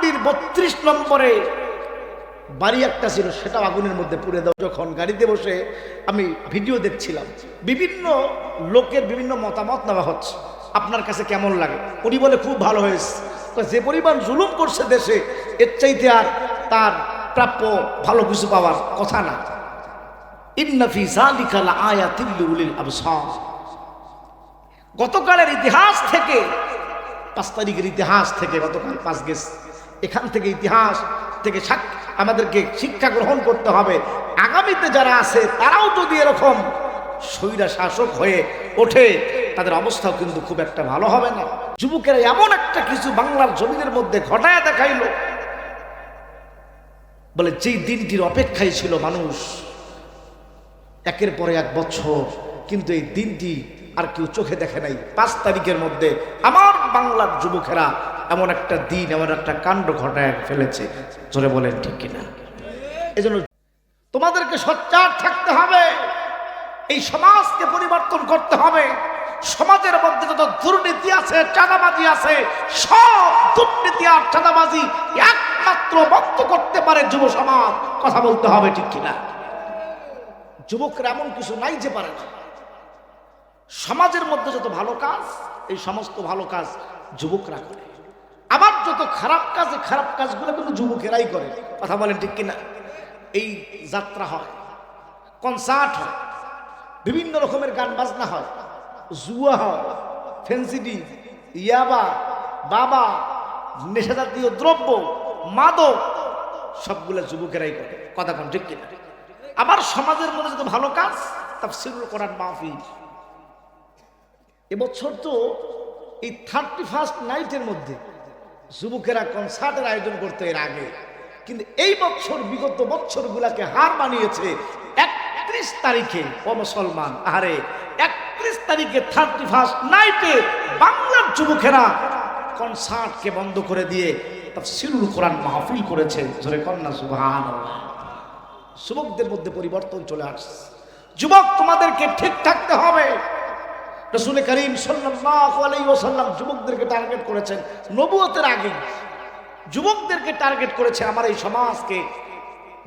ধানমন্ডির বত্রিশ নম্বরে বাড়ি একটা ছিল, সেটাও আগুনের মধ্যে পুড়ে দাও যখন গাড়িতে বসে আমি ভিডিও দেখছিলাম, বিভিন্ন লোকের বিভিন্ন মতামত নেওয়া হচ্ছে। আপনার কাছে কেমন লাগে? উনি বলে, খুব ভালো হয়েছে। যে পরিমাণ জুলুম করছে দেশে, এর চাইতে আর তার প্রাপ্য ভালো কিছু পাওয়ার কথা না। আবসার। গতকালের ইতিহাস থেকে, পাঁচ তারিখের ইতিহাস থেকে গতকাল পাঁচ গেছে। এখান থেকে ইতিহাস থেকে আমাদেরকে শিক্ষা গ্রহণ করতে হবে। আগামীতে যারা আছে, তারাও যদি এরকম স্বৈরা শাসক হয়ে ওঠে, তাদের অবস্থাও কিন্তু খুব একটা ভালো হবে না। যুবকেরা এমন একটা কিছু বাংলার জমিনের মধ্যে ঘটায় দেখাইল। বলে, যেই দিনটির অপেক্ষায় ছিল মানুষ, একের পরে এক বছর, কিন্তু এই দিনটি আর কেউ চোখে দেখে নাই। পাঁচ তারিখের মধ্যে আমার বাংলার যুবকেরা এমন একটা দিন, এমন একটা কাণ্ড ঘটায় ফেলেছে। জোরে বলেন, ঠিক কিনা? এজন্য তোমাদেরকে সচ্চার থাকতে হবে। এই সমাজকে পরিবর্তন করতে হবে। সমাজের মধ্যে যত দুর্নীতি আছে, চাঁদাবাজি আছে, সব দুর্নীতি আর চাঁদাবাজি একমাত্র বন্ধ করতে পারে যুব সমাজ। কথা বলতে হবে, ঠিক কিনা? যুবকরা এমন কিছু নাই যে পারে না। সমাজের মধ্যে যত ভালো কাজ, এই সমস্ত ভালো কাজ যুবকরা করে। যত খারাপ কাজ খারাপ কাজগুলো কিন্তু যুবকেরাই করে। কথা বলেন ঠিক কিনা? এই যাত্রা হয় কনসার্ট হয়, বিভিন্ন রকমের গান বাজনা হয়। জুয়া হয় ফেন্সিডি ইয়াবা, বাবা, নেশাজাতীয় দ্রব্য, মাদক, সবগুলো যুবকেরাই করে। কথা কোন ঠিক কিনা? আবার সমাজের মধ্যে যদি ভালো কাজ, তাফসিরুল কোরআন মাহফিল। এবছর তো এই থার্টি ফার্স্ট নাইটের মধ্যে যুবকেরা কনসার্টের আয়োজন করতে এর আগে। কিন্তু এই বছর, বিগত বছরগুলাকে হার মানিয়েছে একত্রিশ তারিখে, ও মুসলমান আরে একত্রিশ তারিখে থার্টি ফার্স্ট নাইটে বাংলার যুবকেরা কনসার্টকে বন্ধ করে দিয়ে তাফসিরুল কোরআন মাহফিল করেছে। জোরে কন্যা সুবহান যুবকদের মধ্যে পরিবর্তন চলে আসছে। যুবক, তোমাদেরকে ঠিক থাকতে হবে। রসুল করিম ওয়াসাল্লাম যুবকদেরকে টার্গেট করেছেন নবুয়তের আগে। যুবকদেরকে টার্গেট করেছে, আমার এই সমাজকে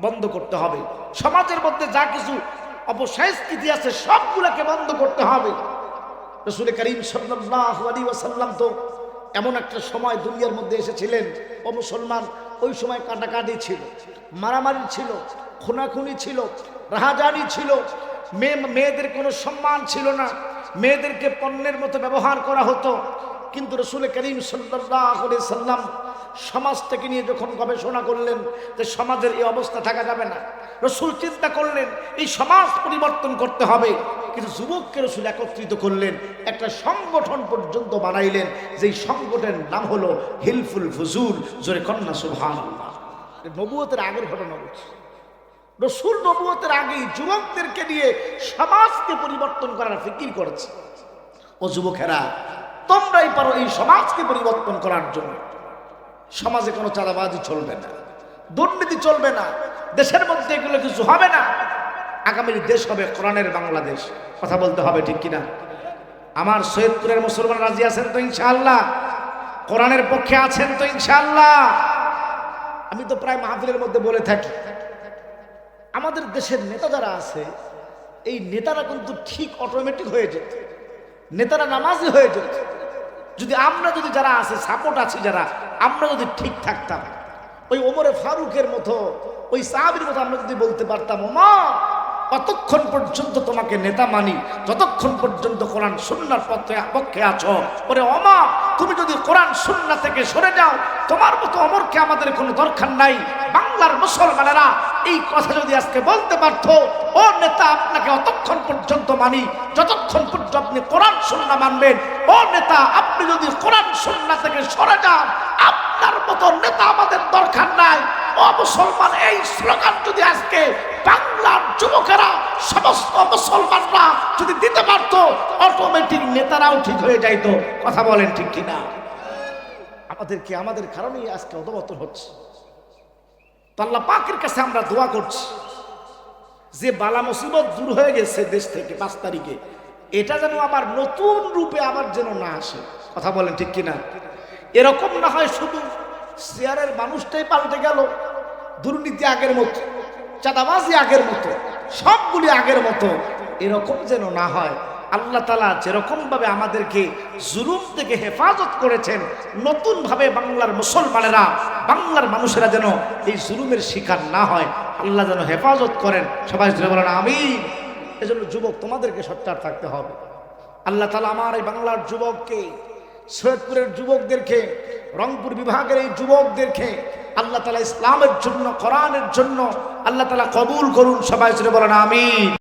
বন্ধ করতে হবে। সমাজের মধ্যে যা কিছু অপসংস্কৃতি আছে, সবগুলোকে বন্ধ করতে হবে। রসুল করিম ওয়াসাল্লাম তো এমন একটা সময় দুনিয়ার মধ্যে এসেছিলেন। ও মুসলমান, ওই সময় কাটাকাটি ছিল, মারামারি ছিল, খুনাখুনি ছিল, রাহাজানি ছিল, মেয়ে, মেয়েদের কোনো সম্মান ছিল না। মেয়েদেরকে পণ্যের মতো ব্যবহার করা হতো। কিন্তু রসুল করিম সাল্লাহ সাল্লাম সমাজটাকে নিয়ে যখন গবেষণা করলেন যে সমাজের এই অবস্থা থাকা যাবে না, রসুল চিন্তা করলেন, এই সমাজ পরিবর্তন করতে হবে। কিন্তু যুবককে রসুল একত্রিত করলেন, একটা সংগঠন পর্যন্ত বানাইলেন, যেই সংগঠনের নাম হলো হিলফুল ফুজুল জোরে কন্যা সুবহান নবুয়তের আগের ঘটনা বলছি। রসুল নবুয়তের আগেই যুবকদেরকে নিয়ে সমাজকে পরিবর্তন করার ফিকির করেছে। ও যুবকেরা, তোমরাই পারো এই সমাজকে পরিবর্তন করার জন্য। সমাজে কোনো চাঁদাবাজি চলবে না, দুর্নীতি চলবে না, দেশের মধ্যে এগুলো কিছু হবে না। আগামীর দেশ হবে কোরআনের বাংলাদেশ। কথা বলতে হবে ঠিক কিনা? আমার সৈয়দপুরের মুসলমান রাজি আছেন তো ইনশাআল্লাহ? কোরআনের পক্ষে আছেন তো ইনশাআল্লাহ? আমি তো প্রায় মাহফিলের মধ্যে বলে থাকি। আমাদের দেশের নেতা যারা আছে, এই নেতারা কিন্তু ঠিক অটোমেটিক হয়ে যেত। নেতারা নামাজি হয়ে যেত। যদি আমরা যদি যারা আছে সাপোর্ট আছি যারা, আমরা যদি ঠিক থাকতাম। ওই ওমরে ফারুকের মতো, ওই সাহাবির মতো আমরা যদি বলতে পারতাম, ওমর কতক্ষণ পর্যন্ত তোমাকে নেতা মানি, যতক্ষণ পর্যন্ত কোরআন সুন্নার পথে পক্ষে আছো। ওরে অমা তুমি যদি কোরআন সুন্না থেকে সরে যাও, তোমার মতো অমরকে আমাদের কোনো দরকার নাই। বাংলার মুসলমানেরা এই কথা যদি আজকে বলতে পারতো, ও নেতা, আপনাকে অতক্ষণ পর্যন্ত মানি, যতক্ষণ পর্যন্ত আপনি কোরআন, সুন্না মানবেন, ও নেতা, আপনি যদি কোরআন, সুন্না থেকে সরে যান, আপনার মতো নেতা আমাদের দরকার নাই। ও মুসলমান, এই স্লোগান যদি আজকে বাংলার যুবকেরা, সমস্ত মুসলমানরা যদি দিতে পারতো অটোমেটিক নেতারাও ঠিক হয়ে যাইতো। কথা বলেন ঠিক কিনা? আমাদেরকে আমাদের কারণেই আজকে অধবতন হচ্ছে? তো আল্লাহ পাকের কাছে আমরা দোয়া করছি, যে বালা মুসিবত দূর হয়ে গেছে দেশ থেকে পাঁচ তারিখে, এটা যেন আবার নতুন রূপে আবার যেন না আসে। কথা বলেন ঠিক কিনা? এরকম না হয় শুধু চেয়ারের মানুষটাই পাল্টে গেল, দুর্নীতি আগের মতো, চাঁদাবাজি আগের মতো, সবগুলি আগের মতো, এরকম যেন না হয়। আল্লাহ তালা যেরকম ভাবে আমাদেরকে জুলুম থেকে হেফাজত করেছেন, নতুন ভাবে বাংলার মুসলমানেরা, বাংলার মানুষেরা যেন এই জুলুমের শিকার না হয়। আল্লাহ যেন হেফাজত করেন। সবাই জুড়ে বলেন আমি এজন্য যুবক, তোমাদেরকে সচ্চার থাকতে হবে। আল্লাহ তালা আমার এই বাংলার যুবককে, সৈয়দপুরের যুবকদেরকে, রংপুর বিভাগের এই যুবকদেরকে, আল্লাহ তালা ইসলামের জন্য, কোরআনের জন্য, আল্লাহ তালা কবুল করুন। সবাই বলেন আমি